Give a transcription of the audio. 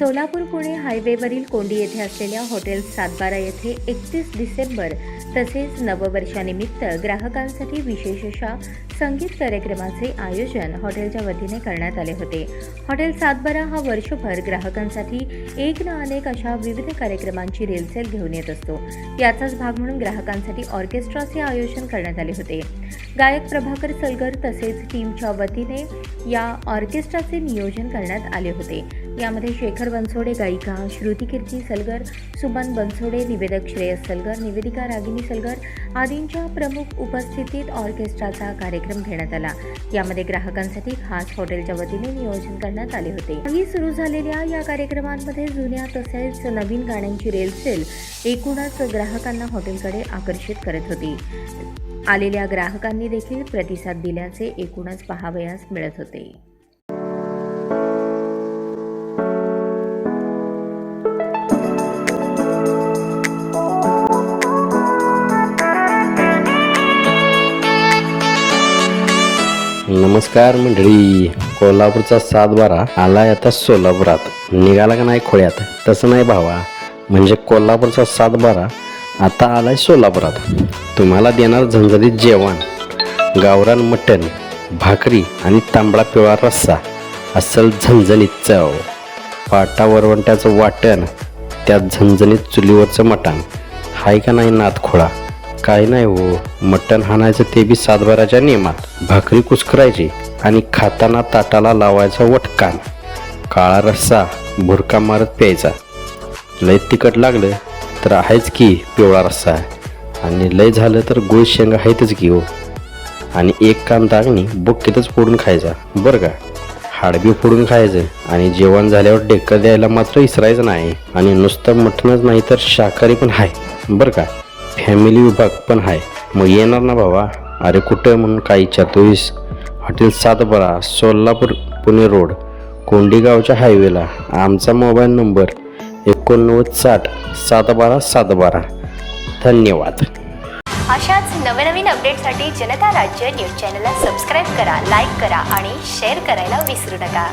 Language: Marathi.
सोलापूर पुणे हायवेवरील कोंडी येथे असलेल्या हॉटेल सातबारा येथे एकतीस डिसेंबर तसेच नववर्षानिमित्त ग्राहकांसाठी विशेष अशा संगीत कार्यक्रमाचे आयोजन हॉटेलच्या वतीने करण्यात आले होते. हॉटेल सातबारा हा वर्षभर ग्राहकांसाठी एक ना अनेक अशा विविध कार्यक्रमांची रेलसेल घेऊन येत असतो. याचाच भाग म्हणून ग्राहकांसाठी ऑर्केस्ट्राचे आयोजन करण्यात आले होते. गायक प्रभाकर सलगर तसेच टीमच्या वतीने या ऑर्केस्ट्राचे नियोजन करण्यात आले होते. यामध्ये शेखर बनसोडे गायिका श्रुती कीर्ती सलगर सुमन बनसोडे निवेदक श्रेयस सलगर निवेदिका रागिनी सलगर आदींच्या प्रमुख उपस्थितीत ऑर्केस्ट्राचा कार्यक्रम घेण्यात आला. यामध्ये ग्राहकांसाठी खास हॉटेलच्या वतीने नियोजन करण्यात आले होते. काही सुरू झालेल्या या कार्यक्रमांमध्ये जुन्या तसेच नवीन गाण्यांची रेलसेल एकूणच ग्राहकांना हॉटेलकडे आकर्षित करत होती. आलेल्या ग्राहकांनी देखील प्रतिसाद दिल्याचे एकूणच पाहावयास मिळत होते. नमस्कार मंडळी. कोल्हापूरचा सात बारा आलाय आता सोलापुरात. निघाला का नाही खोळ्यात? तसं नाही भावा. म्हणजे कोल्हापूरचा सात बारा आता आलाय सोलापुरात. तुम्हाला देणार झंझरीत जेवण गावरान मटण भाकरी आणि तांबडा पिवळा रस्सा. असल झणझणीत चव. पाटा वरवंट्याचं वाटण त्यात झणझणीत चुलीवरचं मटण. हाय का नाही नात खोळा काय नाही हो. मटण हाणायचं ते बी सातबाराच्या नियमात. भाकरी कुस्करायची आणि खाताना ताटाला लावायचा वटकान. काळा रस्सा भुरका मारत प्यायचा. लय तिखट लागलं तर आहेच की पिवळा रस्सा आणि लय झालं तर गुळ शेंगा आहेतच की हो. आणि एक कांदा आणि बुक्कीतच फोडून खायचा. बरं का? हाडबी फोडून खायचं आणि जेवण झाल्यावर डेक्कं द्यायला मात्र इसरायचं नाही. आणि नुसतं मटणच नाही तर शाकाहारी पण आहे बरं का? फॅमिली विभाग पण आहे. मग येणार ना बाबा अरे कुठं म्हणून काय विचारतोयस? हॉटेल सातबारा सोलापूर पुणे रोड कोंडीगावच्या हायवेला. आमचा मोबाईल नंबर एकोणनव्वद साठ सात बारा सात बारा धन्यवाद. अशाच नवनवीन अपडेटसाठी जनता राज्य न्यूज चॅनलला सबस्क्राईब करा लाईक करा आणि शेअर करायला विसरू नका.